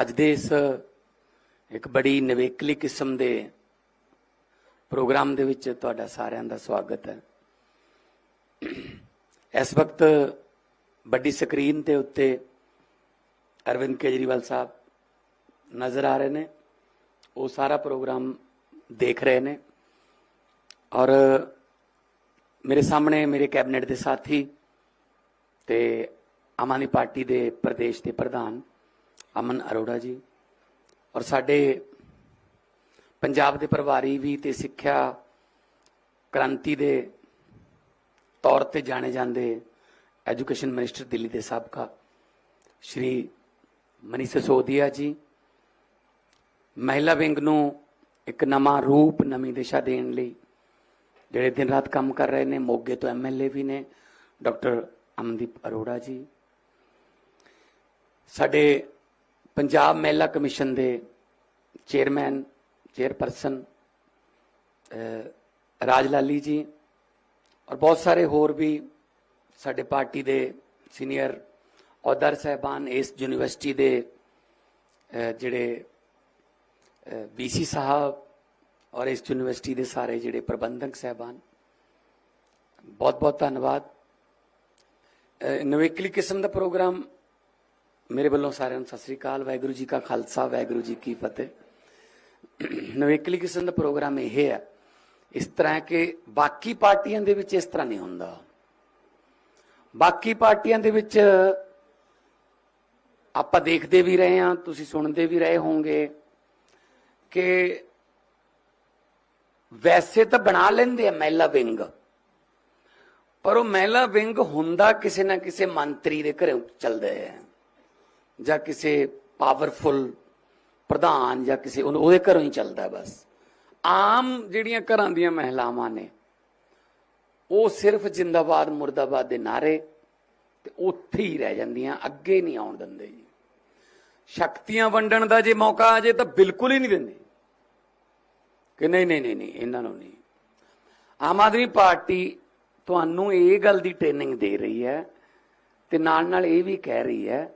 ਅੱਜ ਦੇ ਇਸ ਇੱਕ ਬੜੀ ਨਵੇਕਲੀ ਕਿਸਮ ਦੇ ਪ੍ਰੋਗਰਾਮ ਦੇ ਵਿੱਚ ਤੁਹਾਡਾ ਸਾਰਿਆਂ ਦਾ ਸਵਾਗਤ ਹੈ। ਇਸ ਵਕਤ ਵੱਡੀ ਸਕਰੀਨ ਦੇ ਉੱਤੇ ਅਰਵਿੰਦ ਕੇਜਰੀਵਾਲ ਸਾਹਿਬ ਨਜ਼ਰ ਆ ਰਹੇ ਨੇ। ਉਹ ਸਾਰਾ ਪ੍ਰੋਗਰਾਮ ਦੇਖ ਰਹੇ ਨੇ। ਔਰ ਮੇਰੇ ਸਾਹਮਣੇ ਮੇਰੇ ਕੈਬਨਿਟ ਦੇ ਸਾਥੀ ਤੇ ਆਮ ਆਦਮੀ ਪਾਰਟੀ ਦੇ ਪ੍ਰਦੇਸ਼ ਦੇ ਪ੍ਰਧਾਨ ਅਮਨ ਅਰੋੜਾ ਜੀ। ਔਰ ਸਾਡੇ ਪੰਜਾਬ ਦੇ ਪ੍ਰਭਾਰੀ ਵੀ ਤੇ ਸਿੱਖਿਆ ਕ੍ਰਾਂਤੀ ਦੇ ਤੌਰ ਤੇ ਜਾਣੇ ਜਾਂਦੇ ਐਜੂਕੇਸ਼ਨ ਮਿਨਿਸਟਰ ਦਿੱਲੀ ਦੇ ਸਾਬਕਾ ਸ਼੍ਰੀ ਮਨੀ ਸਿਸੋਦੀਆ ਜੀ। ਮਹਿਲਾ ਵਿੰਗ ਨੂੰ ਇੱਕ ਨਵਾਂ ਰੂਪ, ਨਵੀਂ ਦਿਸ਼ਾ ਦੇਣ ਲਈ ਜਿਹੜੇ ਦਿਨ ਰਾਤ ਕੰਮ ਕਰ ਰਹੇ ਨੇ, ਮੋਗੇ ਤੋਂ ਐਮਐਲਏ ਵੀ ਨੇ, ਡਾਕਟਰ ਅਮਨਦੀਪ ਅਰੋੜਾ ਜੀ। ਸਾਡੇ ਪੰਜਾਬ ਮਹਿਲਾ ਕਮਿਸ਼ਨ ਦੇ ਚੇਅਰਮੈਨ ਚੇਅਰਪਰਸਨ ਰਾਜ ਲਾਲੀ ਜੀ ਔਰ ਬਹੁਤ ਸਾਰੇ ਹੋਰ ਵੀ ਸਾਡੇ ਪਾਰਟੀ ਦੇ ਸੀਨੀਅਰ ਅਹੁਦਰ ਸਹਿਬਾਨ ਇਸ ਯੂਨੀਵਰਸਿਟੀ ਦੇ ਅਹ, ਜਿਹੜੇ ਬੀਸੀ ਸਾਹਿਬ ਔਰ ਇਸ ਯੂਨੀਵਰਸਿਟੀ ਦੇ ਸਾਰੇ ਜਿਹੜੇ ਪ੍ਰਬੰਧਕ ਸਹਿਬਾਨ ਬਹੁਤ ਬਹੁਤ ਧੰਨਵਾਦ ਨਵੇਕਲੀ ਕਿਸਮ ਦਾ ਪ੍ਰੋਗਰਾਮ ਮੇਰੇ ਵੱਲੋਂ ਸਾਰਿਆਂ ਨੂੰ ਸਤਿ ਸ੍ਰੀ ਅਕਾਲ, ਵਾਹਿਗੁਰੂ ਜੀ ਕਾ ਖਾਲਸਾ, ਵਾਹਿਗੁਰੂ ਜੀ ਕੀ ਫਤਿਹ। ਨਵੇਕਲੀ ਕਿਸਮ ਦਾ ਪ੍ਰੋਗਰਾਮ ਇਹ ਹੈ, ਇਸ ਤਰ੍ਹਾਂ ਕਿ ਬਾਕੀ ਪਾਰਟੀਆਂ ਦੇ ਵਿੱਚ ਇਸ ਤਰ੍ਹਾਂ ਨਹੀਂ ਹੁੰਦਾ। ਬਾਕੀ ਪਾਰਟੀਆਂ ਦੇ ਵਿੱਚ ਆਪਾਂ ਦੇਖਦੇ ਵੀ ਰਹੇ ਹਾਂ, ਤੁਸੀਂ ਸੁਣਦੇ ਵੀ ਰਹੇ ਹੋਵੋਗੇ ਕਿ ਵੈਸੇ ਤਾਂ ਬਣਾ ਲੈਂਦੇ ਆ ਮਹਿਲਾ ਵਿੰਗ, ਪਰ ਉਹ ਮਹਿਲਾ ਵਿੰਗ ਹੁੰਦਾ ਕਿਸੇ ਨਾ ਕਿਸੇ ਮੰਤਰੀ ਦੇ ਘਰੇ ਚੱਲਦਾ ਹੈ। ਜਾਂ ਕਿਸੇ ਪਾਵਰਫੁਲ ਪ੍ਰਧਾਨ ਜਾਂ ਕਿਸੇ ਉਹਨੂੰ- ਉਹਦੇ ਘਰੋਂ ਹੀ ਚੱਲਦਾ ਬਸ। ਆਮ ਜਿਹੜੀਆਂ ਘਰਾਂ ਦੀਆਂ ਮਹਿਲਾਵਾਂ ਨੇ, ਉਹ ਸਿਰਫ ਜਿੰਦਾਬਾਦ ਮੁਰਦਾਬਾਦ ਦੇ ਨਾਰੇ ਤੇ ਉੱਥੇ ਹੀ ਰਹਿ ਜਾਂਦੀਆਂ, ਅੱਗੇ ਨਹੀਂ ਆਉਣ ਦਿੰਦੇ ਜੀ। ਸ਼ਕਤੀਆਂ ਵੰਡਣ ਦਾ ਜੇ ਮੌਕਾ ਆ ਜੇ ਤਾਂ ਬਿਲਕੁਲ ਹੀ ਨਹੀਂ ਦਿੰਦੇ। ਕਿ ਨਹੀਂ ਨਹੀਂ ਨਹੀਂ ਨਹੀਂ, ਇਹਨਾਂ ਨੂੰ ਨਹੀਂ। ਆਮ ਆਦਮੀ ਪਾਰਟੀ ਤੁਹਾਨੂੰ ਇਹ ਗੱਲ ਦੀ ਟ੍ਰੇਨਿੰਗ ਦੇ ਰਹੀ ਹੈ ਤੇ ਨਾਲ ਨਾਲ ਇਹ ਵੀ ਕਹਿ ਰਹੀ ਹੈ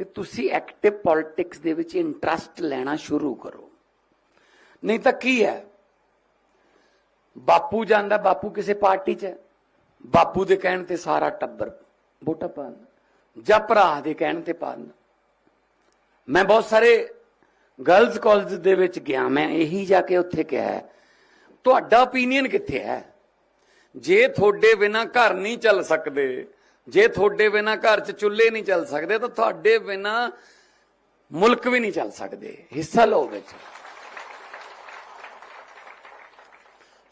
ਕਿ ਤੁਸੀਂ ਐਕਟਿਵ ਪੋਲਿਟਿਕਸ ਦੇ ਵਿੱਚ ਇੰਟਰਸਟ ਲੈਣਾ ਸ਼ੁਰੂ ਕਰੋ। ਨਹੀਂ ਤਾਂ ਕੀ ਹੈ? ਬਾਪੂ ਜਾਂਦਾ, ਬਾਪੂ ਕਿਸੇ ਪਾਰਟੀ 'ਚ ਬਾਪੂ ਦੇ ਕਹਿਣ ਤੇ ਸਾਰਾ ਟੱਬਰ ਵੋਟਾਂ ਪਾਣ ਜਾਂ ਭਰਾ ਦੇ ਕਹਿਣ ਤੇ ਪਾਣ ਮੈਂ ਬਹੁਤ ਸਾਰੇ ਗਰਲਸ ਕਾਲਜ ਦੇ ਵਿੱਚ ਗਿਆ। ਮੈਂ ਇਹੀ ਜਾ ਕੇ ਉੱਥੇ ਕਿਹਾ ਤੁਹਾਡਾ opinion ਕਿੱਥੇ ਹੈ? ਜੇ ਤੁਹਾਡੇ ਬਿਨਾ ਘਰ ਨਹੀਂ ਚੱਲ ਸਕਦੇ ਜੇ ਤੁਹਾਡੇ ਬਿਨਾ ਘਰ 'ਚ ਚੁੱਲ੍ਹੇ ਨਹੀਂ ਚੱਲ ਸਕਦੇ, ਤਾਂ ਤੁਹਾਡੇ ਬਿਨਾ ਮੁਲਕ ਵੀ ਨਹੀਂ ਚੱਲ ਸਕਦੇ। ਹਿੱਸਾ ਲਓ ਵਿੱਚ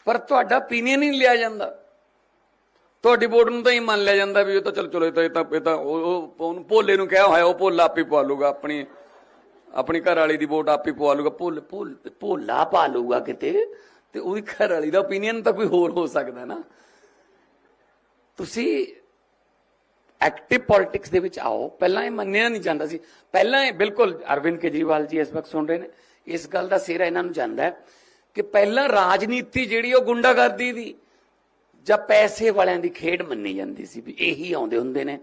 ਪਰ ਤੁਹਾਡਾ opinion ਨਹੀਂ ਲਿਆ ਜਾਂਦਾ। ਤੁਹਾਡੀ ਵੋਟ ਨੂੰ ਤਾਂ ਹੀ ਮੰਨ ਲਿਆ ਜਾਂਦਾ ਵੀ ਇਹ ਤਾਂ ਚਲ ਚਲੋ, ਇਹ ਤਾਂ ਇਹ ਤਾਂ ਇਹ ਤਾਂ ਉਹ- ਉਹਨੂੰ ਭੋਲੇ ਨੂੰ ਕਿਹਾ ਹੋਇਆ, ਉਹ ਭੋਲਾ ਆਪੇ ਪਵਾ ਲੂਗਾ, ਆਪਣੀ ਆਪਣੀ ਘਰ ਵਾਲੀ ਦੀ ਵੋਟ ਆਪੇ ਪਵਾ ਲੂਗਾ। ਭੋਲ ਭੋਲ, ਭੋਲਾ ਪਾ ਲੂਗਾ ਕਿਤੇ, ਤੇ ਉਹਦੀ ਘਰ ਵਾਲੀ ਦਾ opinion ਤਾਂ ਕੋਈ ਹੋਰ ਹੋ ਸਕਦਾ ਨਾ। ਤੁਸੀਂ ਐਕਟਿਵ ਪੋਲਿਟਿਕਸ ਦੇ ਵਿੱਚ ਆਓ। ਪਹਿਲਾਂ ਇਹ ਮੰਨਿਆ ਨਹੀਂ ਜਾਂਦਾ ਸੀ। ਪਹਿਲਾਂ ਇਹ ਬਿਲਕੁਲ ਅਰਵਿੰਦ ਕੇਜਰੀਵਾਲ ਜੀ ਇਸ ਵਕਤ ਸੁਣ ਰਹੇ ਨੇ। ਇਸ ਗੱਲ ਦਾ ਸਿਹਰਾ ਇਹਨਾਂ ਨੂੰ ਜਾਂਦਾ ਹੈ ਕਿ ਪਹਿਲਾਂ ਰਾਜਨੀਤੀ ਜਿਹੜੀ ਉਹ ਗੁੰਡਾਗਰਦੀ ਦੀ ਜਾਂ ਪੈਸੇ ਵਾਲਿਆਂ ਦੀ ਖੇਡ ਮੰਨੀ ਜਾਂਦੀ ਸੀ ਵੀ ਇਹੀ ਆਉਂਦੇ ਹੁੰਦੇ ਨੇ,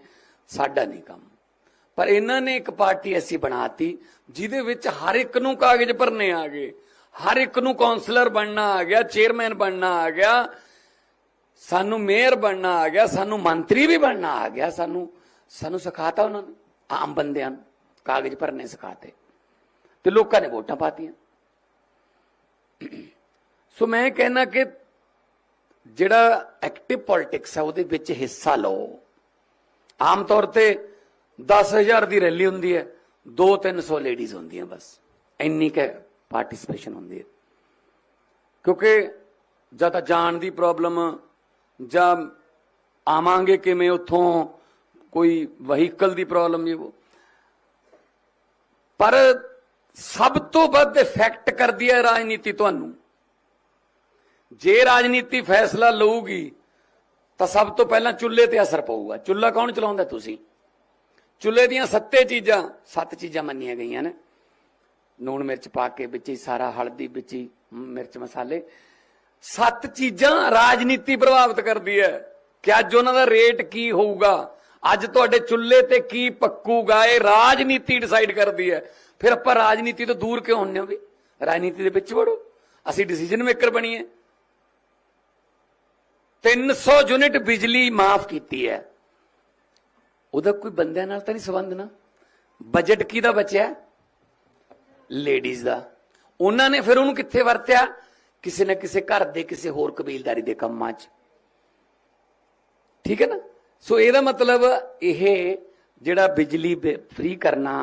ਸਾਡਾ ਨਹੀਂ ਕੰਮ। ਪਰ ਇਹਨਾਂ ਨੇ ਇੱਕ ਪਾਰਟੀ ਐਸੀ ਬਣਾਤੀ ਜਿਹਦੇ ਵਿੱਚ ਹਰ ਇੱਕ ਨੂੰ ਕਾਗਜ਼ ਭਰਨੇ ਆ ਗਏ। ਹਰ ਇੱਕ ਨੂੰ ਕਾਉਂਸਲਰ ਬਣਨਾ ਆ ਗਿਆ, ਚੇਅਰਮੈਨ ਬਣਨਾ ਆ ਗਿਆ। ਸਾਨੂੰ ਮੇਅਰ ਬਣਨਾ ਆ ਗਿਆ, ਸਾਨੂੰ ਮੰਤਰੀ ਵੀ ਬਣਨਾ ਆ ਗਿਆ, ਸਾਨੂੰ ਸਾਨੂੰ ਸਿਖਾਤਾ ਉਹਨਾਂ ਨੇ, ਆਮ ਬੰਦਿਆਂ ਨੂੰ, ਕਾਗਜ਼ ਭਰਨੇ ਸਿਖਾਤੇ। ਤੇ ਲੋਕਾਂ ਨੇ ਵੋਟਾਂ ਪਾਤੀਆਂ। ਸੋ ਮੈਂ ਕਹਿਣਾ ਕਿ ਜਿਹੜਾ ਐਕਟਿਵ ਪੋਲਿਟਿਕਸ ਹੈ, ਉਹਦੇ ਵਿੱਚ ਹਿੱਸਾ ਲਓ। ਆਮ ਤੌਰ ਤੇ 10000 ਦੀ ਰੈਲੀ ਹੁੰਦੀ ਹੈ 2-300 ਲੇਡੀਜ਼ ਹੁੰਦੀਆਂ ਬਸ। ਇੰਨੀ ਕੁ ਪਾਰਟਿਸਿਪੇਸ਼ਨ ਹੁੰਦੀ ਹੈ। ਕਿਉਂਕਿ ਜਾਂ ਤਾਂ ਜਾਣ ਦੀ ਪ੍ਰੋਬਲਮ ਜਾਂ ਆਵਾਂਗੇ ਕਿਵੇਂ ਉੱਥੋਂ ਕੋਈ ਵਹੀਕਲ ਦੀ ਪ੍ਰੋਬਲਮ ਇਹ ਉਹ? ਪਰ ਸਭ ਤੋਂ ਵੱਧ ਇਫੈਕਟ ਕਰਦੀ ਹੈ ਰਾਜਨੀਤੀ ਤੁਹਾਨੂੰ। ਜੇ ਰਾਜਨੀਤੀ ਫੈਸਲਾ ਲਊਗੀ, ਤਾਂ ਸਭ ਤੋਂ ਪਹਿਲਾਂ ਚੁੱਲ੍ਹੇ ਤੇ ਅਸਰ ਪਊਗਾ। ਚੁੱਲ੍ਹਾ ਕੌਣ ਚਲਾਉਂਦਾ ਤੁਸੀਂ? ਚੁੱਲ੍ਹੇ ਦੀਆਂ ਸੱਤੇ ਚੀਜ਼ਾਂ, ਸੱਤ ਚੀਜ਼ਾਂ ਮੰਨੀਆਂ ਗਈਆਂ ਨੇ। ਨੂਣ ਮਿਰਚ ਪਾ ਕੇ ਵਿੱਚ ਹੀ ਸਾਰਾ, ਹਲਦੀ ਵਿੱਚ ਹੀ ਮਿਰਚ ਮਸਾਲੇ। ਸੱਤ ਚੀਜ਼ਾਂ ਰਾਜਨੀਤੀ ਪ੍ਰਭਾਵਿਤ ਕਰਦੀ ਹੈ ਕਿ ਅੱਜ ਉਹਨਾਂ ਦਾ ਰੇਟ ਕੀ ਹੋਊਗਾ, ਅੱਜ ਤੁਹਾਡੇ ਚੁੱਲ੍ਹੇ ਤੇ ਕੀ ਪੱਕੂਗਾ, ਇਹ ਰਾਜਨੀਤੀ ਡਿਸਾਈਡ ਕਰਦੀ ਹੈ। ਫਿਰ ਆਪਾਂ ਰਾਜਨੀਤੀ ਤੋਂ ਦੂਰ ਕਿਉਂ ਹੁੰਨੇ ਹੋ ਵੀ ਰਾਜਨੀਤੀ ਦੇ ਵਿੱਚ ਵੜੋ। ਅਸੀਂ ਡਿਸੀਜਨ ਮੇਕਰ ਬਣੀਏ 300 ਯੂਨਿਟ ਬਿਜਲੀ ਮਾਫ ਕੀਤੀ ਹੈ। ਉਹਦਾ ਕੋਈ ਬੰਦਿਆਂ ਨਾਲ ਤਾਂ ਨਹੀਂ ਸੰਬੰਧ ਨਾ। ਬਜਟ ਕਿਹਦਾ ਬਚਿਆ? ਲੇਡੀਜ਼ ਦਾ। ਉਹਨਾਂ ਨੇ ਫਿਰ ਉਹਨੂੰ ਕਿੱਥੇ ਵਰਤਿਆ? ਕਿਸੇ ਨਾ ਕਿਸੇ ਘਰ ਦੇ ਕਿਸੇ ਹੋਰ ਕਬੀਲਦਾਰੀ ਦੇ ਕੰਮਾਂ 'ਚ। ਠੀਕ ਹੈ ਨਾ? ਸੋ ਇਹਦਾ ਮਤਲਬ ਇਹ ਜਿਹੜਾ ਬਿਜਲੀ ਫ੍ਰੀ ਕਰਨਾ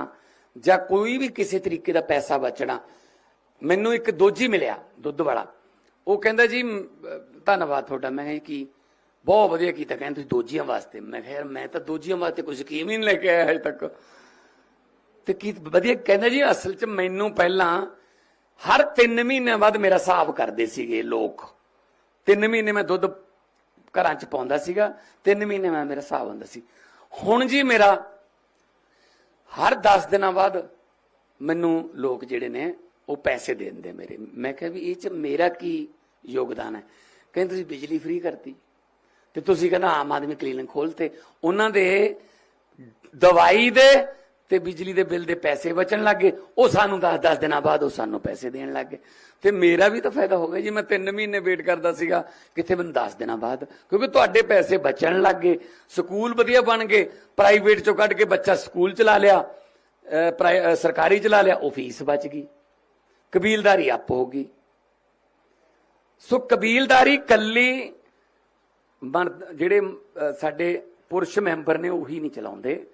ਜਾਂ ਕੋਈ ਵੀ ਕਿਸੇ ਤਰੀਕੇ ਦਾ ਪੈਸਾ ਬਚਣਾ, ਮੈਨੂੰ ਇੱਕ ਦੋਜੀ ਮਿਲਿਆ, ਦੁੱਧ ਵਾਲਾ। ਉਹ ਕਹਿੰਦਾ ਜੀ ਧੰਨਵਾਦ ਤੁਹਾਡਾ। ਮੈਂ ਕਿਹਾ ਕਿ? ਬਹੁਤ ਵਧੀਆ ਕੀਤਾ। ਕਹਿੰਦੇ, ਤੁਸੀਂ ਦੋਜੀਆਂ ਵਾਸਤੇ। ਮੈਂ ਕਿਹਾ ਮੈਂ ਤਾਂ ਦੋਜੀਆਂ ਵਾਸਤੇ ਕੋਈ ਸਕੀਮ ਹੀ ਨਹੀਂ ਲੈ ਕੇ ਆਇਆ ਹਜੇ ਤੱਕ। ਤੇ ਕੀ, ਵਧੀਆ। ਕਹਿੰਦਾ ਜੀ, ਅਸਲ 'ਚ ਮੈਨੂੰ ਪਹਿਲਾਂ ਹਰ 3 ਮਹੀਨਿਆਂ ਬਾਅਦ ਮੇਰਾ ਹਿਸਾਬ ਕਰਦੇ ਸੀਗੇ ਲੋਕ। 3 ਮਹੀਨੇ ਮੈਂ ਦੁੱਧ ਘਰਾਂ 'ਚ ਪਾਉਂਦਾ ਸੀਗਾ 3 ਮਹੀਨੇ ਮੈਂ ਮੇਰਾ ਹਿਸਾਬ ਹੁੰਦਾ ਸੀ। ਹੁਣ ਜੀ ਮੇਰਾ ਹਰ 10 ਦਿਨਾਂ ਬਾਅਦ ਮੈਨੂੰ ਲੋਕ ਜਿਹੜੇ ਨੇ ਉਹ ਪੈਸੇ ਦੇ ਦਿੰਦੇ ਮੇਰੇ। ਮੈਂ ਕਿਹਾ ਵੀ ਇਹ 'ਚ ਮੇਰਾ ਕੀ ਯੋਗਦਾਨ ਹੈ? ਕਹਿੰਦੇ ਤੁਸੀਂ ਬਿਜਲੀ ਫ੍ਰੀ ਕਰਤੀ। ਤੇ ਤੁਸੀਂ ਕਹਿੰਦਾ ਆਮ ਆਦਮੀ ਕਲੀਨਿਕ ਖੋਲਤੇ। ਉਹਨਾਂ ਦੇ ਦਵਾਈ ਦੇ ਤੇ ਬਿਜਲੀ ਦੇ ਬਿੱਲ ਦੇ ਪੈਸੇ ਬਚਣ ਲੱਗੇ ਉਹ ਸਾਨੂੰ 10-10 ਦਿਨਾਂ ਬਾਅਦ ਉਹ ਸਾਨੂੰ ਪੈਸੇ ਦੇਣ ਲੱਗੇ ਤੇ ਮੇਰਾ ਵੀ ਤਾਂ ਫਾਇਦਾ ਹੋ ਗਿਆ ਜੀ, ਮੈਂ 3 ਮਹੀਨੇ ਵੇਟ ਕਰਦਾ ਸੀਗਾ, ਕਿੱਥੇ ਮੈਨੂੰ 10 ਦਿਨਾਂ ਬਾਅਦ, ਕਿਉਂਕਿ ਤੁਹਾਡੇ ਪੈਸੇ ਬਚਣ ਲੱਗੇ ਸਕੂਲ ਵਧੀਆ ਬਣ ਗਏ, ਪ੍ਰਾਈਵੇਟ ਚੋਂ ਕੱਢ ਕੇ ਬੱਚਾ ਸਕੂਲ ਚਲਾ ਲਿਆ ਪ੍ਰਾਈ- ਸਰਕਾਰੀ ਚਲਾ ਲਿਆ, ਉਹ ਫੀਸ ਬਚ ਗਈ, ਕਬੀਲਦਾਰੀ ਆਪ ਹੋ ਗਈ। ਸੋ ਕਬੀਲਦਾਰੀ ਕੱਲੀ ਮਰਦ ਜਿਹੜੇ ਸਾਡੇ ਪੁਰਸ਼ ਮੈਂਬਰ ਨੇ ਉਹੀ ਨਹੀਂ ਚਲਾਉਂਦੇ।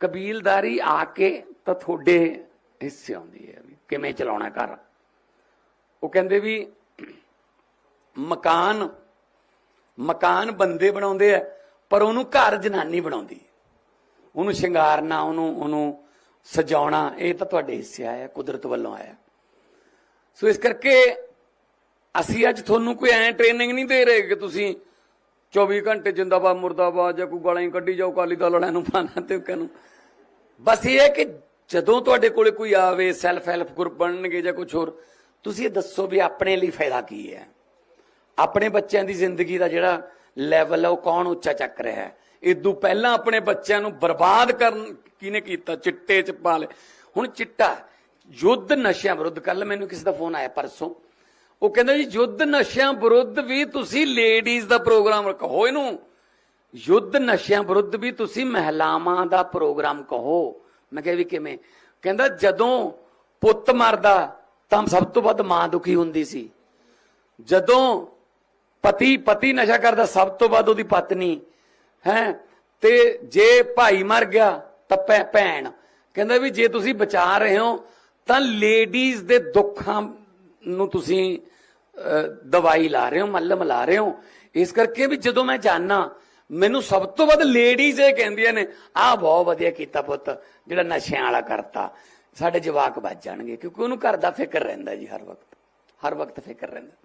ਕਬੀਲਦਾਰੀ ਆ ਕੇ ਤਾਂ ਤੁਹਾਡੇ ਹਿੱਸੇ ਆਉਂਦੀ ਹੈ ਵੀ ਕਿਵੇਂ ਚਲਾਉਣਾ ਘਰ। ਉਹ ਕਹਿੰਦੇ ਵੀ ਮਕਾਨ ਮਕਾਨ ਬੰਦੇ ਬਣਾਉਂਦੇ ਆ, ਪਰ ਉਹਨੂੰ ਘਰ ਜਨਾਨੀ ਬਣਾਉਂਦੀ ਹੈ। ਉਹਨੂੰ ਸ਼ਿੰਗਾਰਨਾ, ਉਹਨੂੰ ਉਹਨੂੰ ਸਜਾਉਣਾ, ਇਹ ਤਾਂ ਤੁਹਾਡੇ ਹਿੱਸੇ ਆਇਆ, ਕੁਦਰਤ ਵੱਲੋਂ ਆਇਆ। ਸੋ ਇਸ ਕਰਕੇ ਅਸੀਂ ਅੱਜ ਤੁਹਾਨੂੰ ਕੋਈ ਐ ਟ੍ਰੇਨਿੰਗ ਨਹੀਂ ਦੇ ਰਹੇ ਕਿ ਤੁਸੀਂ 24 ਘੰਟੇ ਜਿੰਦਾਬਾਦ, ਮੁਰਦਾਬਾਦ, ਜਾਂ ਕੋਈ ਗਾਲਾਂ ਹੀ ਕੱਢੀ ਜਾਓ ਕਾਲੀ ਦਲ ਵਾਲਿਆਂ ਨੂੰ ਪਾਣਾ ਤੇ ਕਨੂੰ ਬਸ ਇਹ ਹੈ ਕਿ ਜਦੋਂ ਤੁਹਾਡੇ ਕੋਲੇ ਕੋਈ ਆਵੇ ਸੈਲਫ ਹੈਲਪ ਗਰੁੱਪ ਬਣਨਗੇ ਜਾਂ ਕੁਝ ਹੋਰ, ਤੁਸੀਂ ਇਹ ਦੱਸੋ ਵੀ ਆਪਣੇ ਲਈ ਫਾਇਦਾ ਕੀ ਹੈ। ਆਪਣੇ ਬੱਚਿਆਂ ਦੀ ਜ਼ਿੰਦਗੀ ਦਾ ਜਿਹੜਾ ਲੈਵਲ ਹੈ ਉਹ ਕੌਣ ਉੱਚਾ ਚੱਕ ਰਿਹਾ ਹੈ? ਇਦੋਂ ਪਹਿਲਾਂ ਆਪਣੇ ਬੱਚਿਆਂ ਨੂੰ ਬਰਬਾਦ ਕਰਨ ਕਿਹਨੇ ਕੀਤਾ? ਚਿੱਟੇ ਚ ਪਾ ਲੈ ਹੁਣ ਚਿੱਟਾ, ਯੁੱਧ ਨਸ਼ਿਆਂ ਵਿਰੁੱਧ ਕੱਲ ਮੈਨੂੰ ਕਿਸੇ ਦਾ ਫੋਨ ਆਇਆ, ਪਰਸੋਂ। ਉਹ ਕਹਿੰਦਾ ਜੀ, ਯੁੱਧ ਨਸ਼ਿਆਂ ਵਿਰੁੱਧ ਵੀ ਤੁਸੀਂ ਲੇਡੀਜ਼ ਦਾ ਪ੍ਰੋਗਰਾਮ ਕਹੋ ਇਹਨੂੰ। ਯੁੱਧ ਨਸ਼ਿਆਂ ਵਿਰੁੱਧ ਵੀ ਤੁਸੀਂ ਮਹਿਲਾਵਾਂ ਦਾ ਪ੍ਰੋਗਰਾਮ ਕਹੋ। ਮੈਂ ਕਿਹਾ ਵੀ ਕਿਵੇਂ? ਕਹਿੰਦਾ, ਜਦੋਂ ਪੁੱਤ ਮਰਦਾ, ਤਾਂ ਸਭ ਤੋਂ ਵੱਧ ਮਾਂ ਦੁਖੀ ਹੁੰਦੀ ਸੀ। ਜਦੋਂ ਪਤੀ ਪਤੀ ਨਸ਼ਾ ਕਰਦਾ, ਸਭ ਤੋਂ ਵੱਧ ਉਹਦੀ ਪਤਨੀ, ਹੈ? ਤੇ ਜੇ ਭਾਈ ਮਰ ਗਿਆ, ਤਾਂ ਭੈ- ਭੈਣ ਕਹਿੰਦਾ ਵੀ ਜੇ ਤੁਸੀਂ ਬਚਾ ਰਹੇ ਹੋ, ਤਾਂ ਲੇਡੀਜ਼ ਦੇ ਦੁੱਖਾਂ ਨੂੰ ਤੁਸੀਂ ਦਵਾਈ ਲਾ ਰਹੇ ਹੋ ਮੱਲਮ ਲਾ ਰਹੇ ਹੋ। ਇਸ ਕਰਕੇ ਵੀ ਜਦੋਂ ਮੈਂ ਜਾਣਾ ਮੈਨੂੰ ਸਭ ਤੋਂ ਵੱਧ ਲੇਡੀਜ਼ ਇਹ ਕਹਿੰਦੀਆਂ ਨੇ ਆਹ ਬਹੁਤ ਵਧੀਆ ਕੀਤਾ ਪੁੱਤ ਜਿਹੜਾ ਨਸ਼ਿਆਂ ਵਾਲਾ ਕਰਤਾ। ਸਾਡੇ ਜਵਾਕ ਬਚ ਜਾਣਗੇ ਕਿਉਂਕਿ ਉਹਨੂੰ ਘਰ ਦਾ ਫਿਕਰ ਰਹਿੰਦਾ ਜੀ ਹਰ ਵਕਤ। ਹਰ ਵਕਤ ਫਿਕਰ ਰਹਿੰਦਾ।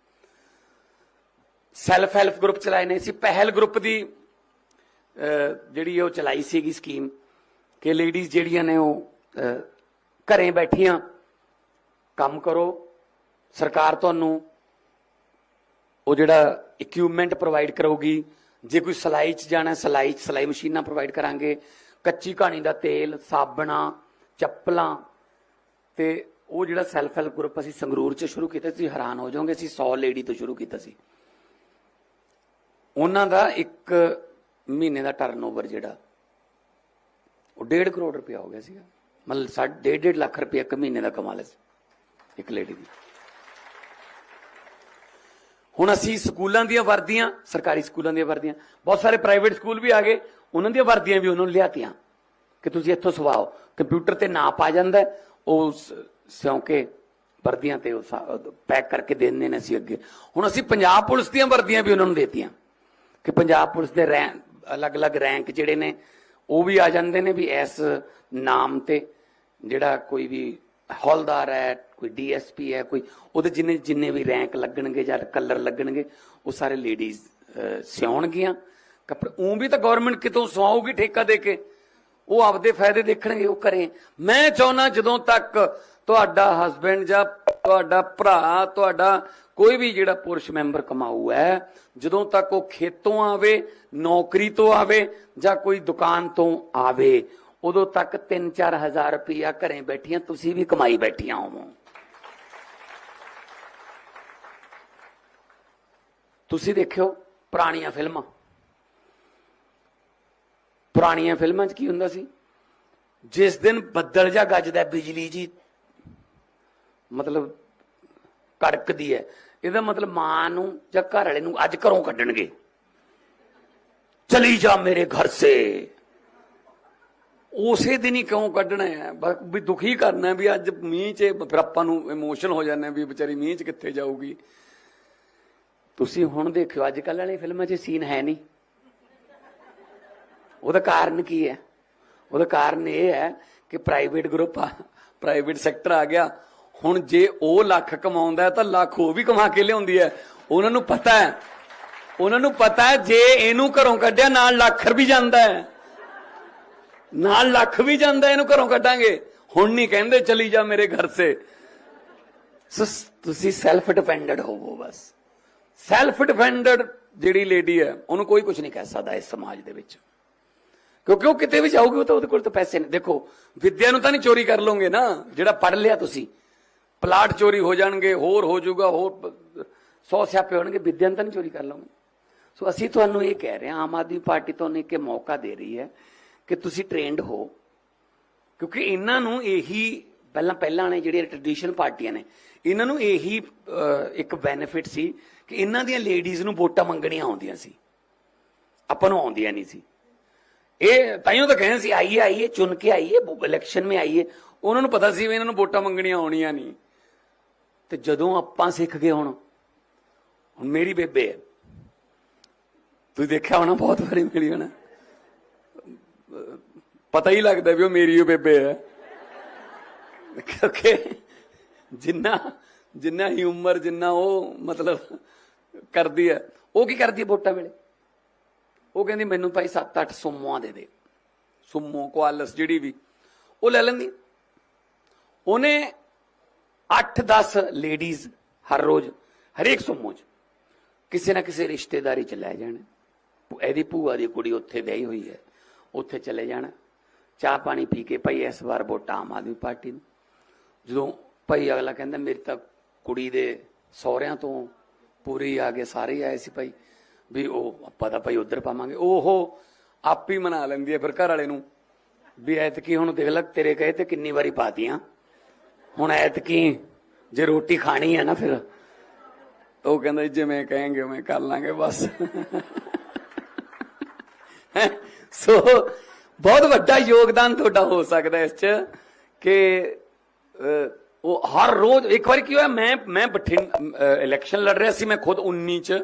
ਸੈਲਫ ਹੈਲਪ ਗਰੁੱਪ ਚਲਾਏ ਨੇ ਸੀ ਪਹਿਲ ਗਰੁੱਪ ਦੀ ਅਹ, ਜਿਹੜੀ ਉਹ ਚਲਾਈ ਸੀਗੀ ਸਕੀਮ ਕਿ ਲੇਡੀਜ਼ ਜਿਹੜੀਆਂ ਨੇ ਉਹ ਘਰੇ ਬੈਠੀਆਂ ਕੰਮ ਕਰੋ ਸਰਕਾਰ ਤੁਹਾਨੂੰ ਉਹ ਜਿਹੜਾ ਇਕਵਿਪਮੈਂਟ ਪ੍ਰੋਵਾਈਡ ਕਰੂਗੀ, ਜੇ ਕੋਈ ਸਲਾਈ ਚ ਜਾਣਾ, ਸਲਾਈ ਚ, ਸਲਾਈ ਮਸ਼ੀਨਾਂ ਪ੍ਰੋਵਾਈਡ ਕਰਾਂਗੇ, ਕੱਚੀ ਕਹਾਣੀ ਦਾ ਤੇਲ, ਸਾਬਣਾ, ਚੱਪਲਾਂ, ਤੇ ਉਹ ਜਿਹੜਾ ਸੈਲਫ ਹੈਲਪ ਗਰੁੱਪ ਅਸੀਂ ਸੰਗਰੂਰ ਚ ਸ਼ੁਰੂ ਕੀਤਾ, ਤੁਸੀਂ ਹੈਰਾਨ ਹੋ ਜਾਓਗੇ, ਅਸੀਂ 100 ਲੇਡੀ ਤੋਂ ਸ਼ੁਰੂ ਕੀਤਾ ਸੀ। ਉਹਨਾਂ ਦਾ ਇੱਕ ਮਹੀਨੇ ਦਾ ਟਰਨਓਵਰ ਜਿਹੜਾ, ਉਹ 1.5 ਕਰੋੜ ਰੁਪਇਆ ਹੋ ਗਿਆ ਸੀਗਾ। ਮਤਲਬ ਸਾਢੇ 1.5 ਲੱਖ ਰੁਪਇਆ ਇੱਕ ਮਹੀਨੇ ਦਾ ਕਮਾ ਲਿਆ ਸੀ, ਇੱਕ ਲੇਡੀ ਦੀ। ਹੁਣ ਅਸੀਂ ਸਕੂਲਾਂ ਦੀਆਂ ਵਰਦੀਆਂ, ਸਰਕਾਰੀ ਸਕੂਲਾਂ ਦੀਆਂ ਵਰਦੀਆਂ, ਬਹੁਤ ਸਾਰੇ ਪ੍ਰਾਈਵੇਟ ਸਕੂਲ ਵੀ ਆ ਗਏ, ਉਹਨਾਂ ਦੀਆਂ ਵਰਦੀਆਂ ਵੀ ਉਹਨਾਂ ਨੂੰ ਲਿਆਤੀਆਂ ਕਿ ਤੁਸੀਂ ਇੱਥੋਂ ਸਵਾਓ। ਕੰਪਿਊਟਰ ਤੇ ਨਾਪ ਆ ਜਾਂਦਾ ਉਹ ਸ- ਸਿਉਂ ਕੇ ਵਰਦੀਆਂ ਤੇ ਉਹ ਪੈਕ ਕਰਕੇ ਦੇ ਦਿੰਦੇ ਨੇ ਅਸੀਂ ਅੱਗੇ। ਹੁਣ ਅਸੀਂ ਪੰਜਾਬ ਪੁਲਿਸ ਦੀਆਂ ਵਰਦੀਆਂ ਵੀ ਉਹਨਾਂ ਨੂੰ ਦੇਤੀਆਂ ਕਿ ਪੰਜਾਬ ਪੁਲਿਸ ਦੇ ਰੈਂਕ ਅਲੱਗ-ਅਲੱਗ ਰੈਂਕ ਜਿਹੜੇ ਨੇ, ਉਹ ਵੀ ਆ ਜਾਂਦੇ ਨੇ ਵੀ ਇਸ ਨਾਮ ਤੇ ਜਿਹੜਾ ਕੋਈ ਵੀ ਹੌਲਦਾਰ ਹੈ, ਕੋਈ ਡੀਐਸਪੀ ਹੈ, ਕੋਈ ਉਹਦੇ ਜਿੰਨੇ ਜਿੰਨੇ ਵੀ ਰੈਂਕ ਲੱਗਣਗੇ ਜਾਂ ਕਲਰ ਲੱਗਣਗੇ, ਉਹ ਸਾਰੇ ਲੇਡੀਜ਼ ਸਿਉਣਗੀਆਂ। ਕੱਪੜੇ ਉਹ ਵੀ ਤਾਂ ਗਵਰਨਮੈਂਟ ਕਿਤੋਂ ਸਵਾਉਗੀ ਠੇਕਾ ਦੇ ਕੇ? ਉਹ ਆਪਦੇ ਫਾਇਦੇ ਦੇਖਣਗੇ, ਉਹ ਕਰੇ। ਮੈਂ ਚਾਹੁੰਦਾ ਜਦੋਂ ਤੱਕ ਤੁਹਾਡਾ ਹਸਬੰਡ ਜਾਂ ਤੁਹਾਡਾ ਭਰਾ, ਤੁਹਾਡਾ ਕੋਈ ਵੀ ਜਿਹੜਾ ਪੁਰਸ਼ ਮੈਂਬਰ ਕਮਾਊ ਹੈ, ਜਦੋਂ ਤੱਕ ਉਹ ਖੇਤੋਂ ਆਵੇ, ਨੌਕਰੀ ਤੋਂ ਆਵੇ ਜਾਂ ਕੋਈ ਦੁਕਾਨ ਤੋਂ ਆਵੇ ਉਦੋਂ ਤੱਕ 3-4000 ਰੁਪਇਆ ਘਰੇ ਬੈਠੀਆਂ, ਤੁਸੀਂ ਵੀ ਕਮਾਈ ਬੈਠੀਆਂ ਹੋਵੋ। ਤੁਸੀਂ ਦੇਖਿਓ ਪੁਰਾਣੀਆਂ ਫਿਲਮਾਂ। ਪੁਰਾਣੀਆਂ ਫਿਲਮਾਂ 'ਚ ਕੀ ਹੁੰਦਾ ਸੀ? ਜਿਸ ਦਿਨ ਬੱਦਲ ਜਾਂ ਗੱਜਦਾ ਬਿਜਲੀ ਜੀ, ਮਤਲਬ ਕੜਕਦੀ ਹੈ। ਇਹਦਾ ਮਤਲਬ ਮਾਂ ਨੂੰ ਜਾਂ ਘਰ ਵਾਲੇ ਨੂੰ ਅੱਜ ਘਰੋਂ ਕੱਢਣਗੇ। ਚਲੀ ਜਾ ਮੇਰੇ ਘਰ ਸੇ। ਉਸੇ ਦਿਨ ਹੀ ਕਿਉਂ ਕੱਢਣਾ ਹੈ? ਵੀ ਦੁਖੀ ਕਰਨਾ ਵੀ ਅੱਜ ਮੀਂਹ 'ਚ ਫਿਰ ਆਪਾਂ ਨੂੰ ਇਮੋਸ਼ਨ ਹੋ ਜਾਂਦੇ ਵੀ ਵਿਚਾਰੀ ਮੀਂਹ 'ਚ ਕਿੱਥੇ ਜਾਊਗੀ। ਤੁਸੀਂ ਹੁਣ ਦੇਖਿਓ ਅੱਜ ਕੱਲ੍ਹ ਵਾਲੀ ਫਿਲਮਾਂ 'ਚ ਸੀਨ ਹੈ ਨਹੀਂ। ਉਹਦਾ ਕਾਰਨ ਕੀ ਹੈ? ਉਹਦਾ ਕਾਰਨ ਇਹ ਹੈ ਕਿ ਪ੍ਰਾਈਵੇਟ ਗਰੁੱਪ ਆ ਪ੍ਰਾਈਵੇਟ ਸੈਕਟਰ ਆ ਗਿਆ। ਹੁਣ ਜੇ ਉਹ ਲੱਖ ਕਮਾਉਂਦਾ ਤਾਂ ਲੱਖ ਉਹ ਵੀ ਕਮਾ ਕੇ ਲਿਆਉਂਦੀ ਹੈ। ਉਹਨਾਂ ਨੂੰ ਪਤਾ ਹੈ, ਉਹਨਾਂ ਨੂੰ ਪਤਾ ਹੈ ਜੇ ਇਹਨੂੰ ਘਰੋਂ ਕੱਢਿਆ, ਨਾਲ ਲੱਖ ਵੀ ਜਾਂਦਾ ਹੈ। ਨਾਲ ਲੱਖ ਵੀ ਜਾਂਦਾ, ਇਹਨੂੰ ਘਰੋਂ ਕੱਢਾਂਗੇ। ਹੁਣ ਨਹੀਂ ਕਹਿੰਦੇ ਚਲੀ ਜਾ ਮੇਰੇ ਘਰ ਸੇ। ਤੁਸੀਂ ਸੈਲਫ ਡਿਪੈਂਡੈਂਟ ਹੋਵੋ ਬਸ। ਸੈਲਫ ਡਿਪੈਂਡੈਂਟ ਜਿਹੜੀ ਲੇਡੀ ਹੈ, ਉਹਨੂੰ ਕੋਈ ਕੁਝ ਨਹੀਂ ਕਹਿ ਸਕਦਾ ਇਸ ਸਮਾਜ ਦੇ ਵਿੱਚ। ਕਿਉਂਕਿ ਉਹ ਕਿਤੇ ਵੀ ਜਾਊਗੀ ਤਾਂ ਉਹਦੇ ਕੋਲ ਤਾਂ ਪੈਸੇ ਨਹੀਂ ਦੇਖੋ, ਵਿਦਿਆ ਨੂੰ ਤਾਂ ਨਹੀਂ ਚੋਰੀ ਕਰ ਲਓਗੇ ਨਾ, ਜਿਹੜਾ ਪੜ ਲਿਆ ਤੁਸੀਂ। ਪਲਾਟ ਚੋਰੀ ਹੋ ਜਾਣਗੇ, ਹੋਰ ਹੋ ਜਾਊਗਾ, ਹੋਰ ਸੌ ਸਿਆਪੇ ਹੋਣਗੇ, ਵਿਦਿਆ ਨੂੰ ਤਾਂ ਨਹੀਂ ਚੋਰੀ ਕਰ ਲਓਗੇ। ਸੋ ਅਸੀਂ ਤੁਹਾਨੂੰ ਇਹ ਕਹਿ ਰਹੇ ਹਾਂ, ਆਮ ਆਦਮੀ ਪਾਰਟੀ ਤੁਹਾਨੂੰ ਇੱਕ ਮੌਕਾ ਦੇ ਰਹੀ ਹੈ ਕਿ ਤੁਸੀਂ ਟ੍ਰੇਨਡ ਹੋ। ਕਿਉਂਕਿ ਇਹਨਾਂ ਨੂੰ ਇਹੀ ਪਹਿਲਾਂ ਪਹਿਲਾਂ ਨੇ ਜਿਹੜੀਆਂ ਟ੍ਰੈਡੀਸ਼ਨਲ ਪਾਰਟੀਆਂ ਨੇ, ਇਹਨਾਂ ਨੂੰ ਇਹੀ ਇੱਕ ਬੈਨੀਫਿਟ ਸੀ ਕਿ ਇਹਨਾਂ ਦੀਆਂ ਲੇਡੀਜ਼ ਨੂੰ ਵੋਟਾਂ ਮੰਗਣੀਆਂ ਆਉਂਦੀਆਂ ਸੀ। ਆਪਾਂ ਨੂੰ ਆਉਂਦੀਆਂ ਨਹੀਂ ਸੀ। ਇਹ ਤਾਈਓ ਤਾਂ ਕਹਿੰਦੇ ਸੀ, ਆਈਏ ਆਈਏ, ਚੁਣ ਕੇ ਆਈਏ ਇਲੈਕਸ਼ਨ में ਆਈਏ। ਉਹਨਾਂ ਨੂੰ ਪਤਾ ਸੀ ਵੀ ਇਹਨਾਂ ਨੂੰ ਵੋਟਾਂ ਮੰਗਣੀਆਂ ਆਉਣੀਆਂ ਨਹੀਂ। ਤੇ ਜਦੋਂ ਆਪਾਂ ਸਿੱਖ ਗਏ ਹੁਣ ਹੁਣ ਮੇਰੀ ਬੇਬੇ ਹੈ। ਤੁਸੀਂ ਦੇਖਿਆ ਹੋਣਾ, ਬਹੁਤ ਵਾਰੀ ਮਿਲੀ ਹੋਣਾ। ਪਤਾ ਹੀ ਲੱਗਦਾ ਵੀ ਉਹ ਮੇਰੀ ਉਹ ਬੇਬੇ ਹੈ। ਕਿਉਂਕਿ ਜਿੰਨਾ ਜਿੰਨਾ ਹੀ ਉਮਰ, ਜਿੰਨਾ ਉਹ ਮਤਲਬ ਕਰਦੀ ਹੈ, ਉਹ ਕੀ ਕਰਦੀ ਹੈ ਵੋਟਾਂ ਵੇਲੇ? ਉਹ ਕਹਿੰਦੀ, ਮੈਨੂੰ ਭਾਈ 7-8 ਸੁੰਮੋਆਂ ਦੇ ਦੇ। ਸੁੰਮੋ, ਕੁਆਲਸ, ਜਿਹੜੀ ਵੀ। ਉਹ ਲੈ ਲੈਂਦੀ। ਉਹਨੇ 8-10 ਲੇਡੀਜ਼ ਹਰ ਰੋਜ਼, ਹਰੇਕ ਸੁੰਮੋ 'ਚ ਕਿਸੇ ਨਾ ਕਿਸੇ ਰਿਸ਼ਤੇਦਾਰੀ 'ਚ ਲੈ ਜਾਣਾ। ਇਹਦੀ ਭੂਆ ਦੀ ਕੁੜੀ ਉੱਥੇ ਵਿਆਹੀ ਹੋਈ ਹੈ। ਉੱਥੇ ਚਲੇ ਜਾਣਾ। ਚਾਹ ਪਾਣੀ ਪੀ ਕੇ ਭਾਈ ਇਸ ਵਾਰ ਵੋਟਾਂ ਆਮ ਆਦਮੀ ਪਾਰਟੀ ਨੂੰ। ਜਦੋਂ ਭਾਈ ਅਗਲਾ ਕਹਿੰਦਾ ਮੇਰੀ ਤਾਂ ਕੁੜੀ ਦੇ ਸਹੁਰਿਆਂ ਤੋਂ ਪੂਰੀ ਆ ਗਏ ਸਾਰੇ ਆਏ ਸੀ ਭਾਈ ਵੀ ਉਹ ਆਪਾਂ ਤਾਂ ਭਾਈ ਉਧਰ ਪਾਵਾਂਗੇ। ਉਹ ਆਪ ਹੀ ਮਨਾ ਲੈਂਦੀ ਹੈ ਫਿਰ ਘਰ ਵਾਲੇ ਨੂੰ ਵੀ ਐਤਕੀ ਹੁਣ ਦੇਖ ਲੈ ਤੇਰੇ ਕਹੇ ਤੇ ਕਿੰਨੀ ਵਾਰੀ ਪਾਤੀਆਂ। ਹੁਣ ਐਤਕੀ ਜੇ ਰੋਟੀ ਖਾਣੀ ਹੈ ਨਾ ਫਿਰ ਉਹ ਕਹਿੰਦਾ ਜੀ, ਜਿਵੇਂ ਕहेंगे ਉਵੇਂ ਕਰ ਲਾਂਗੇ ਬਸ। ਸੋ ਬਹੁਤ ਵੱਡਾ ਯੋਗਦਾਨ ਤੁਹਾਡਾ ਹੋ ਸਕਦਾ ਇਸ ਚ ਕਿ ਉਹ ਹਰ ਰੋਜ਼, ਇੱਕ ਵਾਰ ਕੀ ਹੋਇਆ, ਮੈਂ ਮੈਂ ਬਠਿੰਡ ਇਲੈਕਸ਼ਨ ਲੜ ਰਿਹਾ ਸੀ, ਮੈਂ ਖੁਦ 19 ਚ,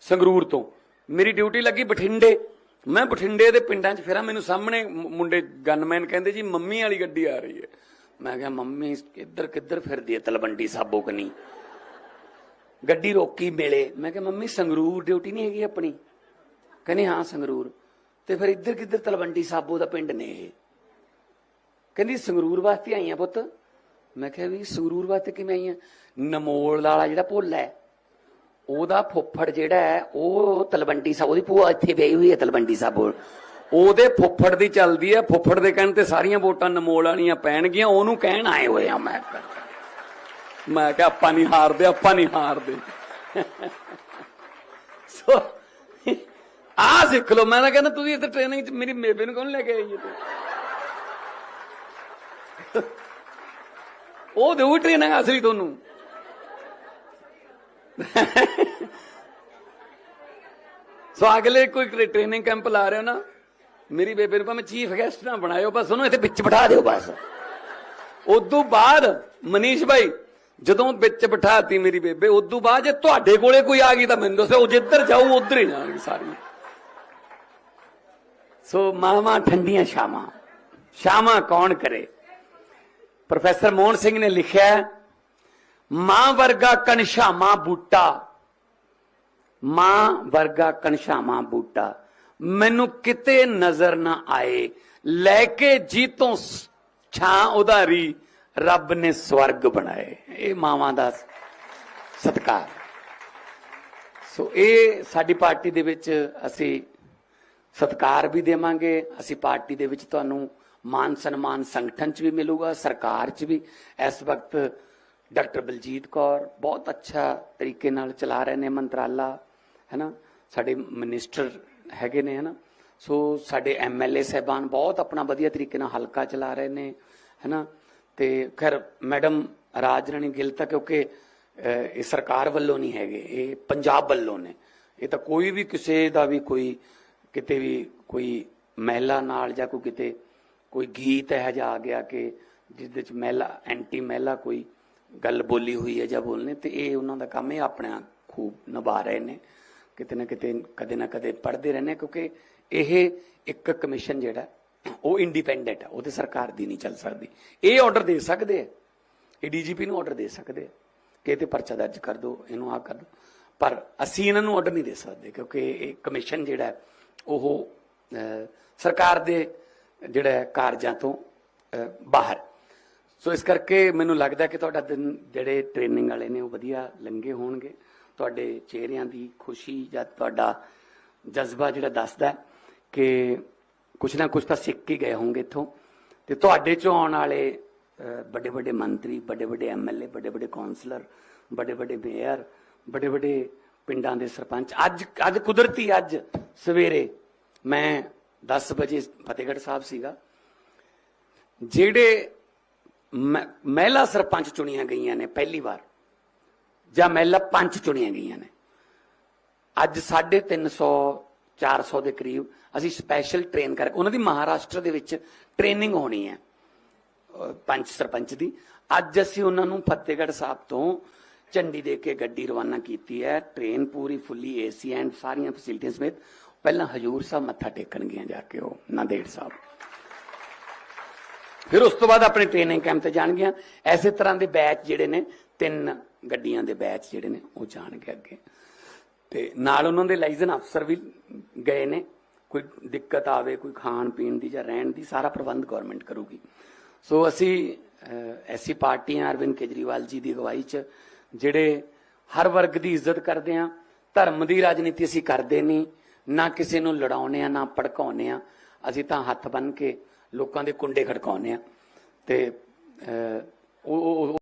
ਸੰਗਰੂਰ ਤੋਂ। ਮੇਰੀ ਡਿਊਟੀ ਲੱਗੀ ਬਠਿੰਡੇ। ਮੈਂ ਬਠਿੰਡੇ ਦੇ ਪਿੰਡਾਂ 'ਚ ਫਿਰਾਂ, ਮੈਨੂੰ ਸਾਹਮਣੇ ਮੁੰਡੇ ਗਨਮੈਨ ਕਹਿੰਦੇ, ਜੀ, ਮੰਮੀ ਵਾਲੀ ਗੱਡੀ ਆ ਰਹੀ ਹੈ। ਮੈਂ ਕਿਹਾ, ਮੰਮੀ ਇੱਧਰ ਕਿੱਧਰ ਫਿਰਦੀ ਹੈ ਤਲਵੰਡੀ ਸਾਬੋ ਕਨੀ? ਗੱਡੀ ਰੋਕੀ, ਮਿਲੇ। ਮੈਂ ਕਿਹਾ, ਮੰਮੀ, ਸੰਗਰੂਰ ਡਿਊਟੀ ਨਹੀਂ ਹੈਗੀ ਆਪਣੀ? ਕਹਿੰਦੇ, ਹਾਂ, ਸੰਗਰੂਰ। ਤੇ ਫਿਰ ਇੱਧਰ ਕਿੱਧਰ ਤਲਵੰਡੀ ਸਾਬੋ ਦਾ ਪਿੰਡ ਨੇ ਇਹ। ਕਹਿੰਦੀ, ਸੰਗਰੂਰ ਵਾਸਤੇ ਆਈਆਂ ਪੁੱਤ। ਮੈਂ ਕਿਹਾ ਵੀ, ਸੰਗਰੂਰ ਵਾਸਤੇ ਕਿਵੇਂ ਆਈਆਂ ਨਮੋਲ ਵਾਲਾ ਜਿਹੜਾ ਭੁੱਲ ਹੈ, ਉਹਦਾ ਫੁੱਫੜ ਜਿਹੜਾ ਹੈ, ਉਹ ਤਲਵੰਡੀ ਸਾਬੋ ਉਹਦੀ ਭੂਆ ਇੱਥੇ ਵਿਆਹੀ ਹੋਈ ਹੈ ਤਲਵੰਡੀ ਸਾਬੋ। ਉਹਦੇ ਫੁੱਫੜ ਦੀ ਚੱਲਦੀ ਹੈ, ਫੁੱਫੜ ਦੇ ਕਹਿਣ ਤੇ ਸਾਰੀਆਂ ਵੋਟਾਂ ਨਮੋਲ ਵਾਲੀਆਂ ਪੈਣਗੀਆਂ, ਉਹਨੂੰ ਕਹਿਣ ਆਏ ਹੋਏ ਆ ਮੈਂ। ਮੈਂ ਕਿਹਾ, ਆਪਾਂ ਨਹੀਂ ਹਾਰਦੇ, ਆਪਾਂ ਨਹੀਂ ਹਾਰਦੇ। ਸੋ ਆ ਸਿੱਖ ਲਓ। ਮੈਂ ਤਾਂ ਕਹਿੰਦਾ ਤੁਸੀਂ ਇੱਥੇ ਟ੍ਰੇਨਿੰਗ ਚ, ਮੇਰੀ ਬੇਬੇ ਨੂੰ ਕੌਣ ਲੈ ਕੇ ਆਈ ਹੈ ਉਹ ਦੇਊ ਟ੍ਰੇਨਿੰਗ ਅਸਲੀ ਤੁਹਾਨੂੰ। ਸੋ ਅਗਲੇ ਕੋਈ ਟ੍ਰੇਨਿੰਗ ਕੈਂਪ ਲਾ ਰਹੇ ਹੋ ਨਾ, ਮੇਰੀ ਬੇਬੇ ਨੂੰ ਭਾਵੇਂ ਚੀਫ ਗੈਸਟ ਨਾ ਬਣਾਇਓ, ਬਸ ਉਹਨੂੰ ਇੱਥੇ ਵਿੱਚ ਬਿਠਾ ਦਿਓ ਬਸ। ਉਦੋਂ ਬਾਅਦ ਮਨੀਸ਼ ਭਾਈ ਜਦੋਂ ਵਿੱਚ ਬਿਠਾਤੀ ਮੇਰੀ ਬੇਬੇ, ਉਦੋਂ ਬਾਅਦ ਜੇ ਤੁਹਾਡੇ ਕੋਲੇ ਕੋਈ ਆ ਗਈ ਤਾਂ ਮੈਨੂੰ ਦੱਸੋ, ਉਹ ਜਿੱਧਰ ਜਾਊ, ਉਧਰ ਹੀ ਜਾਣਗੇ ਸਾਰੀਆਂ। ਸੋ ਮਾਵਾਂ ਠੰਡੀਆਂ ਸ਼ਾਮਾਂ ਸ਼ਾਮਾਂ ਕੌਣ ਕਰੇ? ਪ੍ਰੋਫੈਸਰ ਮੋਹਨ ਸਿੰਘ ਨੇ ਲਿਖਿਆ, ਮਾਂ ਵਰਗਾ ਕਨਸ਼ਾਮਾ ਬੂਟਾ। ਮਾਂ ਵਰਗਾ ਕਨਸ਼ਾਮਾ ਬੂਟਾ। ਮੈਨੂੰ ਕਿਤੇ ਨਜ਼ਰ ਨਾ ਆਏ। ਲੈ ਕੇ ਜੀ ਤੋਂ ਛਾਂ ਉਧਾਰੀ ਰੱਬ ਨੇ ਸਵਰਗ ਬਣਾਏ। ਇਹ ਮਾਵਾਂ ਦਾ ਸਤਕਾਰ। ਸੋ ਇਹ ਸਾਡੀ ਪਾਰਟੀ ਦੇ ਵਿੱਚ ਅਸੀਂ ਸਤਕਾਰ ਵੀ ਦੇਵਾਂਗੇ। ਅਸੀਂ ਪਾਰਟੀ ਦੇ ਵਿੱਚ ਤੁਹਾਨੂੰ ਮਾਨ ਸਨਮਾਨ ਸੰਗਠਨ 'ਚ ਵੀ ਮਿਲੂਗਾ, ਸਰਕਾਰ 'ਚ ਵੀ। ਇਸ ਵਕਤ ਡਾਕਟਰ ਬਲਜੀਤ ਕੌਰ ਬਹੁਤ ਅੱਛਾ ਤਰੀਕੇ ਨਾਲ ਚਲਾ ਰਹੇ ਨੇ ਮੰਤਰਾਲਾ, ਹੈਨਾ? ਸਾਡੇ ਮਿਨਿਸਟਰ ਹੈਗੇ ਨੇ, ਹੈਨਾ? ਸੋ ਸਾਡੇ ਐਮਐਲਏ ਸਹਿਬਾਨ ਬਹੁਤ ਆਪਣਾ ਵਧੀਆ ਤਰੀਕੇ ਨਾਲ ਹਲਕਾ ਚਲਾ ਰਹੇ ਨੇ, ਹੈਨਾ? ਤੇ ਖੈਰ, ਮੈਡਮ ਰਾਜ ਰਾਣੀ ਗਿੱਲ ਤਾਂ ਕਿਉਂਕਿ ਇਹ ਸਰਕਾਰ ਵੱਲੋਂ ਨਹੀਂ ਹੈਗੇ, ਇਹ ਪੰਜਾਬ ਵੱਲੋਂ ਨੇ। ਇਹ ਤਾਂ ਕੋਈ ਵੀ ਕਿਸੇ ਦਾ ਵੀ ਕੋਈ ਕਿਤੇ ਵੀ ਕੋਈ ਮਹਿਲਾ ਨਾਲ ਜਾਂ ਕੋਈ ਕਿਤੇ ਕੋਈ ਗੀਤ ਇਹੋ ਜਿਹਾ ਆ ਗਿਆ ਕਿ ਜਿਸ ਦੇ ਵਿੱਚ ਮਹਿਲਾ ਐਂਟੀ ਮਹਿਲਾ ਕੋਈ ਗੱਲ ਬੋਲੀ ਹੋਈ ਹੈ ਜਾਂ ਬੋਲਨੇ ਤੇ ਇਹ ਉਹਨਾਂ ਦਾ ਕੰਮ ਹੈ ਆਪਣਾ ਖੂਬ ਨਿਭਾ ਰਹੇ ਨੇ। ਕਿਤੇ ਨਾ ਕਿਤੇ, ਕਦੇ ਨਾ ਕਦੇ ਪੜ੍ਹਦੇ ਰਹਿੰਦੇ ਕਿਉਂਕਿ ਇਹ ਇੱਕ ਕਮਿਸ਼ਨ ਜਿਹੜਾ, ਉਹ ਇੰਡੀਪੈਂਡੈਂਟ ਹੈ ਉਹ ਤੇ ਸਰਕਾਰ ਦੀ ਨਹੀਂ ਚੱਲ ਸਕਦੀ। ਇਹ ਆਰਡਰ ਦੇ ਸਕਦੇ ਆ। ਇਹ ਡੀਜੀਪੀ ਨੂੰ ਆਰਡਰ ਦੇ ਸਕਦੇ ਆ। ਕਿ ਇਹ ਤੇ ਪਰਚਾ ਦਰਜ ਕਰ ਦਿਓ ਇਹਨੂੰ ਆ ਕਰ ਦਿਓ ਪਰ ਅਸੀਂ ਇਹਨਾਂ ਨੂੰ ਆਰਡਰ ਨਹੀਂ ਦੇ ਸਕਦੇ, ਕਿਉਂਕਿ ਇਹ ਕਮਿਸ਼ਨ ਜਿਹੜਾ ਉਹ ਸਰਕਾਰ ਦੇ ਜਿਹੜਾ ਕਾਰਜਾਂ ਤੋਂ ਬਾਹਰ। ਸੋ ਇਸ ਕਰਕੇ ਮੈਨੂੰ ਲੱਗਦਾ ਕਿ ਤੁਹਾਡਾ ਦਿਨ ਜਿਹੜੇ ਟ੍ਰੇਨਿੰਗ ਵਾਲੇ ਨੇ, ਉਹ ਵਧੀਆ ਲੰਗੇ ਹੋਣਗੇ। ਤੁਹਾਡੇ ਚਿਹਰਿਆਂ ਦੀ ਖੁਸ਼ੀ ਜਾਂ ਤੁਹਾਡਾ ਜਜ਼ਬਾ ਜਿਹੜਾ ਦੱਸਦਾ ਕਿ ਕੁਛ ਨਾ ਕੁਛ ਤਾਂ ਸਿੱਖ ਕੇ ਗਏ ਹੋਣਗੇ ਇੱਥੋਂ। ਤੇ ਤੁਹਾਡੇ ਚੋਂ ਆਉਣ ਵਾਲੇ ਵੱਡੇ ਵੱਡੇ ਮੰਤਰੀ ਵੱਡੇ ਵੱਡੇ ਐਮਐਲਏ ਵੱਡੇ ਵੱਡੇ ਕਾਉਂਸਲਰ ਵੱਡੇ ਵੱਡੇ ਮੇਅਰ ਵੱਡੇ ਵੱਡੇ ਪਿੰਡਾਂ ਦੇ ਸਰਪੰਚ। ਅੱਜ ਅੱਜ ਕੁਦਰਤੀ ਅੱਜ ਸਵੇਰੇ ਮੈਂ 10 ਵਜੇ ਫਤਿਹਗੜ੍ਹ ਸਾਹਿਬ ਸੀਗਾ, ਜਿਹੜੇ ਮ- ਮਹਿਲਾ ਸਰਪੰਚ ਚੁਣੀਆਂ ਗਈਆਂ ਨੇ ਪਹਿਲੀ ਵਾਰ, ਜਾਂ ਮਹਿਲਾ ਪੰਚ ਚੁਣੀਆਂ ਗਈਆਂ ਨੇ। ਅੱਜ 350 400 ਦੇ ਕਰੀਬ ਅਸੀਂ ਸਪੈਸ਼ਲ ਟ੍ਰੇਨ ਕਰ, ਉਹਨਾਂ ਦੀ ਮਹਾਰਾਸ਼ਟਰ ਦੇ ਵਿੱਚ ਟ੍ਰੇਨਿੰਗ ਹੋਣੀ ਹੈ ਪੰਚ ਸਰਪੰਚ ਦੀ। ਅੱਜ ਅਸੀਂ ਉਹਨਾਂ ਨੂੰ ਫਤਿਹਗੜ੍ਹ ਸਾਹਿਬ ਤੋਂ ਝੰਡੀ ਦੇ ਕੇ ਗੱਡੀ ਰਵਾਨਾ ਕੀਤੀ ਹੈ। ਟ੍ਰੇਨ ਪੂਰੀ ਫੁੱਲੀ ਏਸੀ ਐਂਡ ਸਾਰੀਆਂ ਫੈਸਿਲਿਟੀਆਂ ਸਮੇਤ ਪਹਿਲਾਂ ਹਜੂਰ ਸਾਹਿਬ ਮੱਥਾ ਟੇਕਣ ਗਈਆਂ ਜਾ ਕੇ ਉਹ ਨਾਂਦੇੜ ਸਾਹਿਬ। ਫਿਰ ਉਸ ਤੋਂ ਬਾਅਦ ਆਪਣੇ ਟ੍ਰੇਨਿੰਗ ਕੈਂਪ ਤੇ ਜਾਣਗੀਆਂ ਐਸੇ ਤਰ੍ਹਾਂ ਦੇ ਬੈਚ ਜਿਹੜੇ ਨੇ ਤਿੰਨ ਗੱਡੀਆਂ ਦੇ ਬੈਚ ਜਿਹੜੇ ਨੇ ਉਹ ਜਾਣਗੇ ਅੱਗੇ। ਤੇ ਨਾਲ ਉਹਨਾਂ ਦੇ ਲਾਇਸਨ ਅਫਸਰ ਵੀ ਗਏ ਨੇ। ਕੋਈ ਦਿੱਕਤ ਆਵੇ ਕੋਈ ਖਾਣ ਪੀਣ ਦੀ ਜਾਂ ਰਹਿਣ ਦੀ ਸਾਰਾ ਪ੍ਰਬੰਧ ਗਵਰਨਮੈਂਟ ਕਰੂਗੀ। ਸੋ ਅਸੀਂ ਅਹ, ਐਸੀ ਪਾਰਟੀਆਂ ਅਰਵਿੰਦ ਕੇਜਰੀਵਾਲ ਜੀ ਦੀ ਅਗਵਾਈ 'ਚ ਜਿਹੜੇ ਹਰ ਵਰਗ ਦੀ ਇੱਜ਼ਤ ਕਰਦੇ ਆ ਧਰਮ ਦੀ ਰਾਜਨੀਤੀ ਅਸੀਂ ਕਰਦੇ ਨਹੀਂ ਨਾ ਕਿਸੇ ਨੂੰ ਲੜਾਉਨੇ ਆ ਨਾ ਭੜਕਾਉਨੇ ਆ। ਅਸੀਂ ਤਾਂ ਹੱਥ ਬੰਨ ਕੇ ਲੋਕਾਂ ਦੇ ਕੁੰਡੇ ਖੜਕਾਉਨੇ ਆ। ਤੇ ਅਹ, ਉਹ